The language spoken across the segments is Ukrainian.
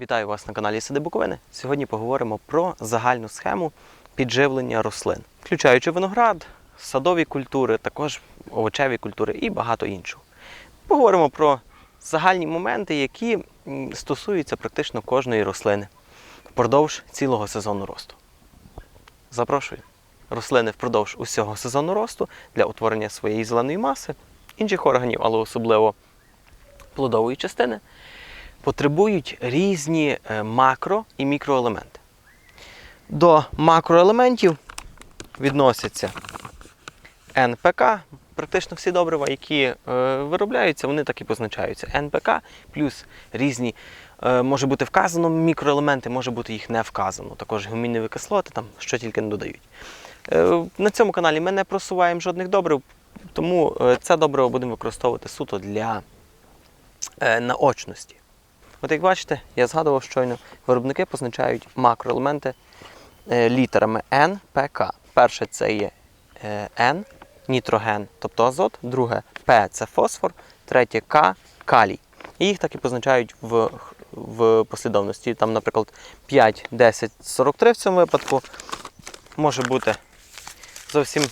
Вітаю вас на каналі Сади Буковини. Сьогодні поговоримо про загальну схему підживлення рослин, включаючи виноград, садові культури, також овочеві культури і багато іншого. Поговоримо про загальні моменти, які стосуються практично кожної рослини впродовж цілого сезону росту. Запрошую рослини впродовж усього сезону росту для утворення своєї зеленої маси, інших органів, але особливо плодової частини потребують різні е, макро і мікроелементи. До макроелементів відносяться НПК. Практично всі добрива, які е, виробляються, вони так і позначаються. НПК плюс різні, е, може бути вказано мікроелементи, може бути їх не вказано. Також гумінові кислоти, там що тільки не додають. На цьому каналі ми не просуваємо жодних добрив, тому це добриво будемо використовувати суто для наочності. От як бачите, я згадував щойно, виробники позначають макроелементи е, літерами N, P, K. Перше це є е, N, нітроген, тобто азот, друге P це фосфор, третє К калій. І їх так і позначають в, в послідовності. Там, наприклад, 5, 10, 43 в цьому випадку. Може бути зовсім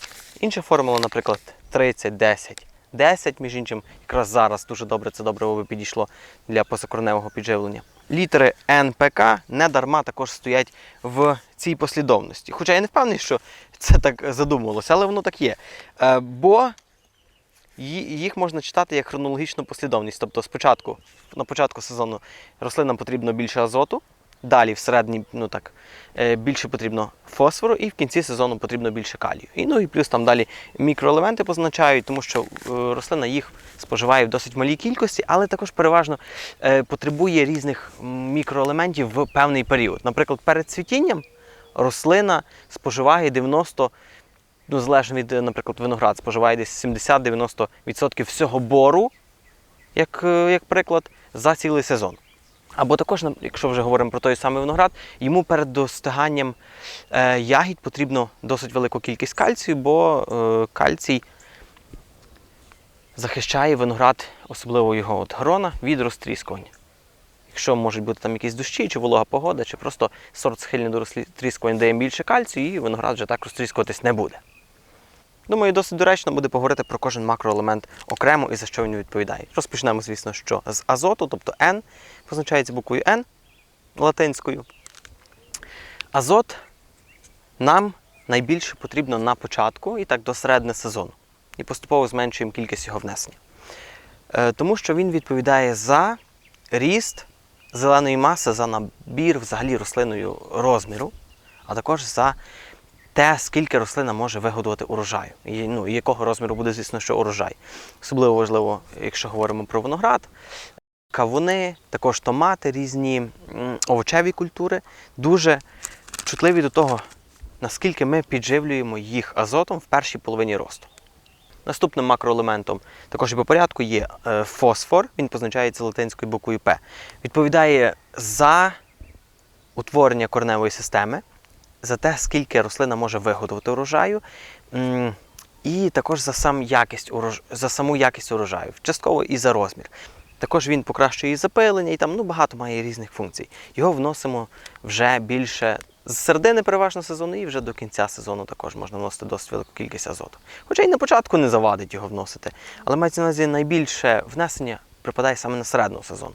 інша формула, наприклад, 30, 10. 10, між іншим, якраз зараз дуже добре це добре би підійшло для позакореневого підживлення. Літери НПК не дарма також стоять в цій послідовності. Хоча я не впевнений, що це так задумувалося, але воно так є. Е, Бо їх можна читати як хронологічну послідовність. Тобто спочатку, на початку сезону рослинам потрібно більше азоту, далі всередині ну так, е, більше потрібно фосфору, і в кінці сезону потрібно більше калію. І, ну і плюс там далі мікроелементи позначають, тому що е, рослина їх споживає в досить малій кількості, але також переважно е, потребує різних мікроелементів в певний період. Наприклад, перед цвітінням рослина споживає 90, ну залежно від, наприклад, виноград, споживає десь 70-90% всього бору, як, як приклад, за цілий сезон. Або також, якщо вже говоримо про той самий виноград, йому перед достиганням е, ягід потрібно досить велику кількість кальцію, бо е, кальцій захищає виноград, особливо його от грона, від розтріскування. Якщо можуть бути там якісь дощі, чи волога погода, чи просто сорт схильний до розтріскування дає більше кальцію, і виноград вже так розтріскуватись не буде. Думаю, досить доречно буде поговорити про кожен макроелемент окремо і за що він відповідає. Розпочнемо, звісно, що з азоту, тобто N, позначається буквою N латинською. Азот нам найбільше потрібно на початку і так до середини сезону. І поступово зменшуємо кількість його внесення. Е, Тому що він відповідає за ріст зеленої маси, за набір взагалі рослиною розміру, а також за те, скільки рослина може вигодувати урожаю. І, ну, якого розміру буде, звісно, що урожай. Особливо важливо, якщо говоримо про виноград, кавуни, також томати, різні овочеві культури, дуже чутливі до того, наскільки ми підживлюємо їх азотом в першій половині росту. Наступним макроелементом, також і по порядку, є е, фосфор, він позначається латинською буквою П. Відповідає за утворення кореневої системи, за те, скільки рослина може виготовити урожаю, і також за, сам якість за саму якість урожаю, частково і за розмір. Також він покращує і запилення, і там ну, багато має різних функцій. Його вносимо вже більше з середини переважно сезону, і вже до кінця сезону також можна вносити досить велику кількість азоту. Хоча й на початку не завадить його вносити. Але мається на увазі найбільше внесення припадає саме на середину сезону.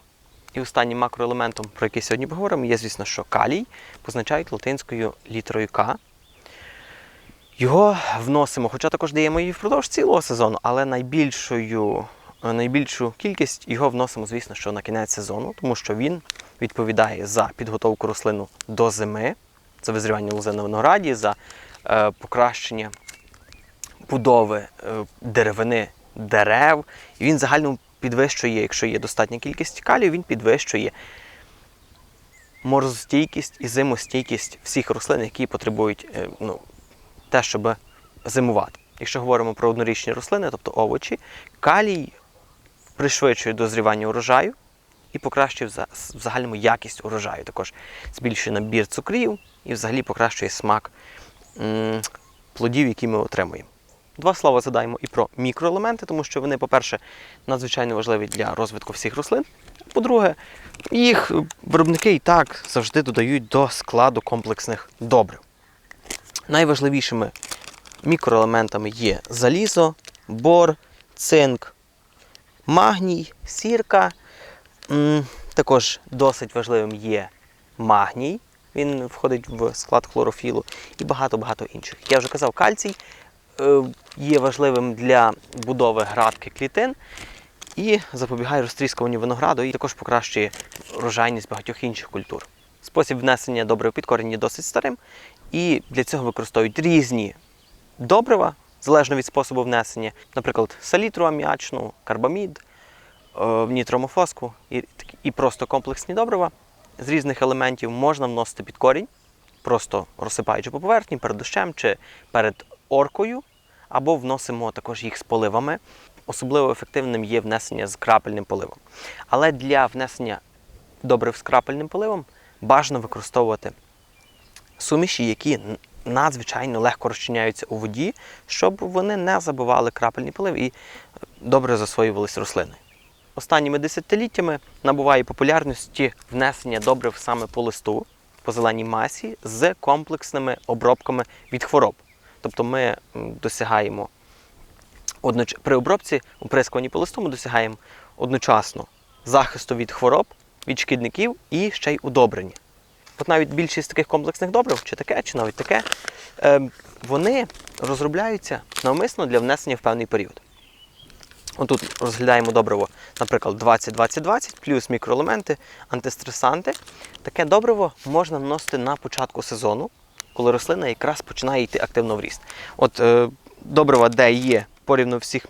І останнім макроелементом, про який сьогодні поговоримо, є, звісно, що калій позначають латинською літерою К. Його вносимо, хоча також даємо її впродовж цілого сезону, але найбільшою, найбільшу кількість його вносимо, звісно, що на кінець сезону, тому що він відповідає за підготовку рослину до зими, за визрівання лози на винограді, за е, покращення будови е, деревини дерев. І він загально підвищує, якщо є достатня кількість калію, він підвищує морозостійкість і зимостійкість всіх рослин, які потребують е, ну, те, щоб зимувати. Якщо говоримо про однорічні рослини, тобто овочі, калій пришвидшує дозрівання урожаю і покращує в загальному якість урожаю. Також збільшує набір цукрів і взагалі покращує смак плодів, які ми отримуємо. Два слова задаємо і про мікроелементи, тому що вони, по-перше, надзвичайно важливі для розвитку всіх рослин. По-друге, їх виробники і так завжди додають до складу комплексних добрив. Найважливішими мікроелементами є залізо, бор, цинк, магній, сірка. Також досить важливим є магній. Він входить в склад хлорофілу і багато-багато інших. Я вже казав, кальцій є важливим для будови градки клітин і запобігає розтріскуванню винограду і також покращує врожайність багатьох інших культур. Спосіб внесення добрив під корінь є досить старим, і для цього використовують різні добрива, залежно від способу внесення, наприклад, салітру аміачну, карбамід, е, нітромофоску і, і просто комплексні добрива з різних елементів можна вносити під корінь, просто розсипаючи по поверхні перед дощем чи перед оркою, або вносимо також їх з поливами. Особливо ефективним є внесення з крапельним поливом. Але для внесення добрив з крапельним поливом бажано використовувати суміші, які надзвичайно легко розчиняються у воді, щоб вони не забивали крапельний полив і е, добре засвоювались рослини. Останніми десятиліттями набуває популярності внесення добрив саме по листу, по зеленій масі з комплексними обробками від хвороб. Тобто ми досягаємо одноч... при обробці оприскуванні по листу ми досягаємо одночасно захисту від хвороб, від шкідників і ще й удобрення. От навіть більшість таких комплексних добрив, чи таке, чи навіть таке, е, вони розробляються навмисно для внесення в певний період. Отут розглядаємо добриво, наприклад, 20-20-20, плюс мікроелементи, антистресанти. Таке добриво можна вносити на початку сезону, коли рослина якраз починає йти активно в ріст. От е, добрива, де є порівну всіх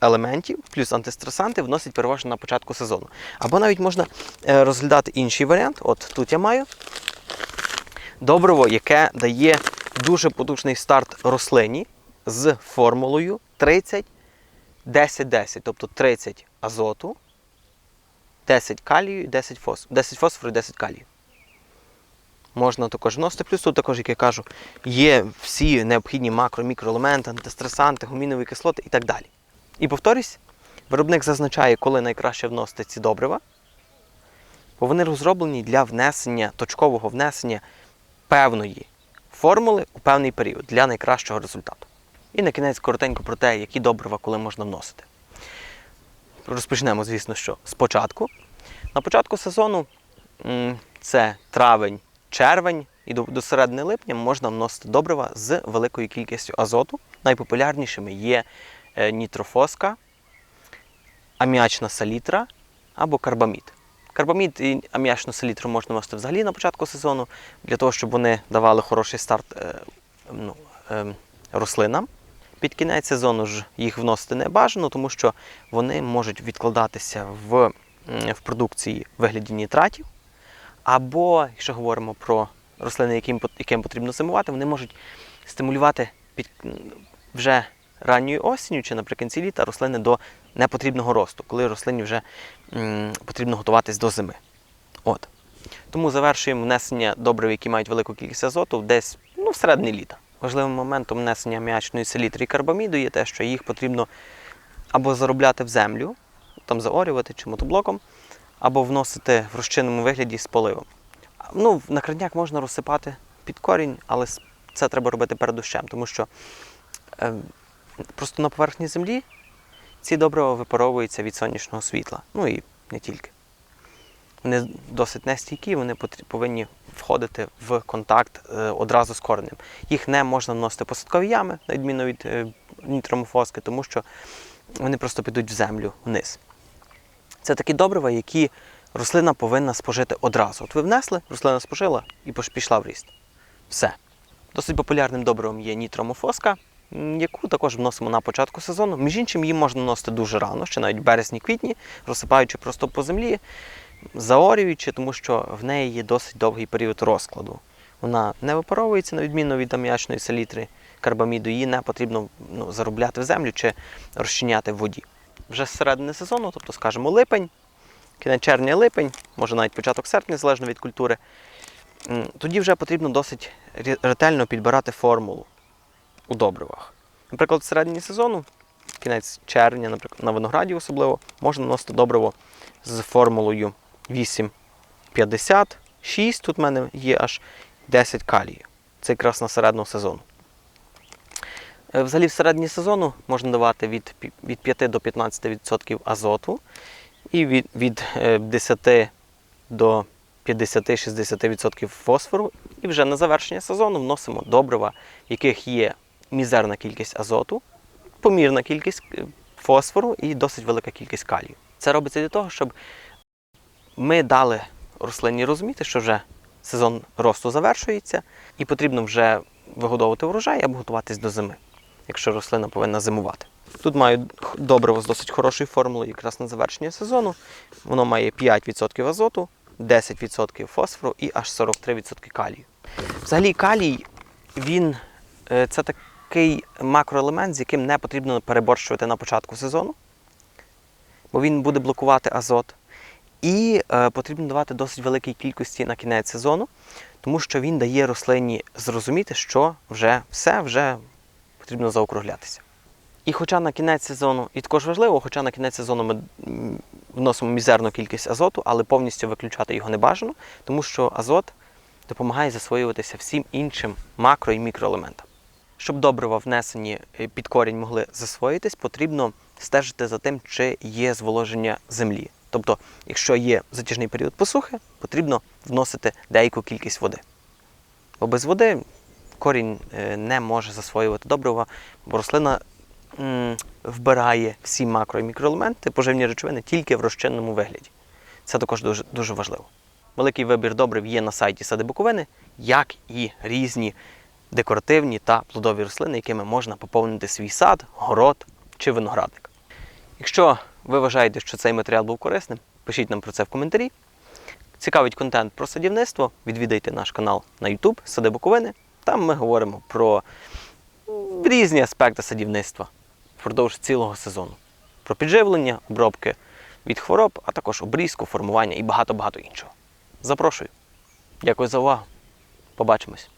елементів, плюс антистресанти, вносять переважно на початку сезону. Або навіть можна е, розглядати інший варіант. От тут я маю добриво, яке дає дуже потужний старт рослині з формулою 30 10-10, тобто 30 азоту, 10 калію 10 фосфору, 10 фосфору і 10 калію. Можна також вносити. Плюс тут також, як я кажу, є всі необхідні макро, мікроелементи, антистресанти, гумінові кислоти і так далі. І повторюсь, виробник зазначає, коли найкраще вносити ці добрива, бо вони розроблені для внесення, точкового внесення певної формули у певний період для найкращого результату. І на кінець коротенько про те, які добрива коли можна вносити. Розпочнемо, звісно, що спочатку. На початку сезону це травень, червень і до, до середини липня можна вносити добрива з великою кількістю азоту. Найпопулярнішими є е, нітрофоска, аміачна салітра або карбамід. Карбамід і аміачну салітру можна вносити взагалі на початку сезону, для того, щоб вони давали хороший старт е, ну, е, рослинам. Під кінець сезону ж їх вносити не бажано, тому що вони можуть відкладатися в, в продукції вигляді нітратів. Або, якщо говоримо про рослини, яким, яким потрібно зимувати, вони можуть стимулювати під, вже ранньою осінню чи наприкінці літа рослини до непотрібного росту, коли рослині вже м, потрібно готуватись до зими. От. Тому завершуємо внесення добрив, які мають велику кількість азоту, десь ну, всередині літа. Важливим моментом внесення аміачної селітри і карбаміду є те, що їх потрібно або заробляти в землю, там заорювати чи мотоблоком, або вносити в розчинному вигляді з поливом. Ну, на крайняк можна розсипати під корінь, але це треба робити перед дощем, тому що е, просто на поверхні землі ці добрива випаровуються від сонячного світла. Ну і не тільки. Вони досить нестійкі, вони повинні входити в контакт е, одразу з коренем. Їх не можна вносити посадкові ями, на відміну від е, нітромофоски, тому що вони просто підуть в землю вниз. Це такі добрива, які рослина повинна спожити одразу. От ви внесли, рослина спожила і пішла в ріст. Все. Досить популярним добривом є нітромофоска, яку також вносимо на початку сезону. Між іншим, її можна вносити дуже рано, ще навіть березні-квітні, розсипаючи просто по землі, заорюючи, тому що в неї є досить довгий період розкладу. Вона не випаровується, на відміну від аміачної селітри, карбаміду, її не потрібно ну, заробляти в землю чи розчиняти в воді. Вже з середини сезону, тобто, скажімо, липень, кінець червня-липень, може навіть початок серпня, залежно від культури, тоді вже потрібно досить ретельно підбирати формулу у добривах. Наприклад, в середині сезону, кінець червня, наприклад, на винограді особливо, можна наносити добриво з формулою 8,56. Тут в мене є аж 10 калію. Це якраз на середину сезону. Е, Взагалі, в середині сезону можна давати від, від 5 до 15% азоту і від, від е, 10 до 50-60% фосфору. І вже на завершення сезону вносимо добрива, в яких є мізерна кількість азоту, помірна кількість е, фосфору і досить велика кількість калію. Це робиться для того, щоб ми дали рослині розуміти, що вже сезон росту завершується, і потрібно вже вигодовувати врожай або готуватись до зими, якщо рослина повинна зимувати. Тут маю добриво з досить хорошою формулою якраз на завершення сезону. Воно має 5% азоту, 10% фосфору і аж 43% калію. Взагалі, калій він е, це такий макроелемент, з яким не потрібно переборщувати на початку сезону, бо він буде блокувати азот. І е, потрібно давати досить великій кількості на кінець сезону, тому що він дає рослині зрозуміти, що вже все, вже потрібно заокруглятися. І хоча на кінець сезону, і також важливо, хоча на кінець сезону ми вносимо мізерну кількість азоту, але повністю виключати його не бажано, тому що азот допомагає засвоюватися всім іншим макро і мікроелементам. Щоб добрива внесені е, під корінь могли засвоїтись, потрібно стежити за тим, чи є зволоження землі. Тобто, якщо є затяжний період посухи, потрібно вносити деяку кількість води. Бо без води корінь е, не може засвоювати добрива, бо рослина вбирає всі макро і мікроелементи, поживні речовини тільки в розчинному вигляді. Це також дуже, дуже важливо. Великий вибір добрив є на сайті Сади Буковини, як і різні декоративні та плодові рослини, якими можна поповнити свій сад, город чи виноградник. Якщо ви вважаєте, що цей матеріал був корисним, пишіть нам про це в коментарі. Цікавить контент про садівництво, відвідайте наш канал на YouTube Сади Буковини. Там ми говоримо про різні аспекти садівництва впродовж цілого сезону. Про підживлення, обробки від хвороб, а також обрізку, формування і багато-багато іншого. Запрошую. Дякую за увагу. Побачимось.